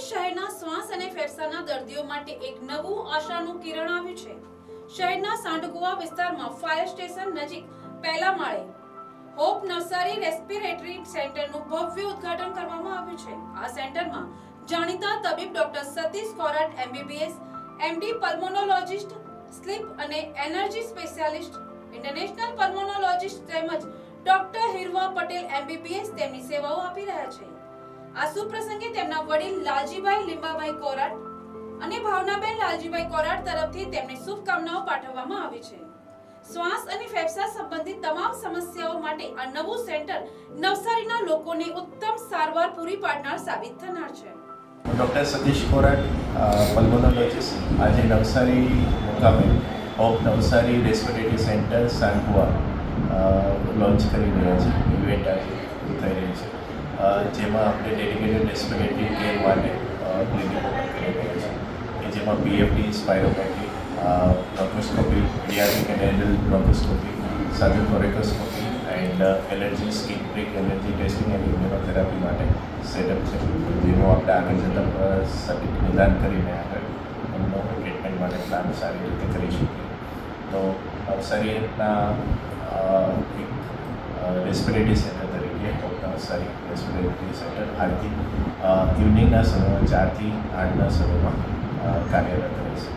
શહેરના શ્વાસ અને ફેફસાના દર્દીઓ માટે એક નવું આશાનું કિરણ આવ્યું છે. શહેરના સાંઢગોવા વિસ્તારમાં ફાયર સ્ટેશન નજીક પહેલા માળે હોપ નર્સરી રેસ્પિરેટરી સેન્ટરનું ભવ્ય ઉદ્ઘાટન કરવામાં આવ્યું છે. આ સેન્ટરમાં જાણીતા તબીબ doctor Satish Korat MBBS MD pulmonologist sleep અને એનર્જી સ્પેશિયાલિસ્ટ, ઇન્ટરનેશનલ પલ્મોનોલોજિસ્ટ તેમજ ડોક્ટર હિરવા પટેલ એમબીબીએસ તેમની સેવાઓ આપી રહ્યા છે. આ સુપ્રસંગે તેમના વડીલ લાલજીભાઈ લીંબાભાઈ કોરાટ અને ભાવનાબેન લાલજીભાઈ કોરાટ તરફથી તેમને શુભકામનાઓ પાઠવવામાં આવી છે. શ્વાસ અને ફેફસા સંબંધિત તમામ સમસ્યાઓ માટે આ નવું સેન્ટર નવસારીના લોકોને ઉત્તમ સારવાર પૂરી પાડનાર સાબિત થનાર છે. ડૉક્ટર સતીશ કોરાટ પલ્મોનોલોજીસ્ટ આજે નવસારી મુકામે ઓફ નવસારી રેસ્પિરેટરી સેન્ટર સાંકુઆ લોન્ચ કરી રહ્યા છે. ઇવેન્ટ આજે થઈ રહી છે. જેમાં આપણે ડેડિકેટેડ રેસ્પિરેટરી કેર માટે ક્લિનિક ઓપન કરી રહ્યા છે. કે જેમાં P F T spirometry bronchoscopy paediatric and adult bronchoscopy સાથે કોરેકોસ્કોપી and allergy skin prick allergy testing and immunotherapy માટે સેટઅપ છે. જેનું આપણે આગળ જતાં સટીક નિદાન કરીને આગળ એમનો ટ્રીટમેન્ટ માટે પ્લાન સારી રીતે કરી શકીએ. તો સારી રીતના એક respiratory centre Navsari respiratory centre આજથી ઇવનિંગના સમયમાં ચારથી આઠના સમયમાં કાર્યરત રહેશે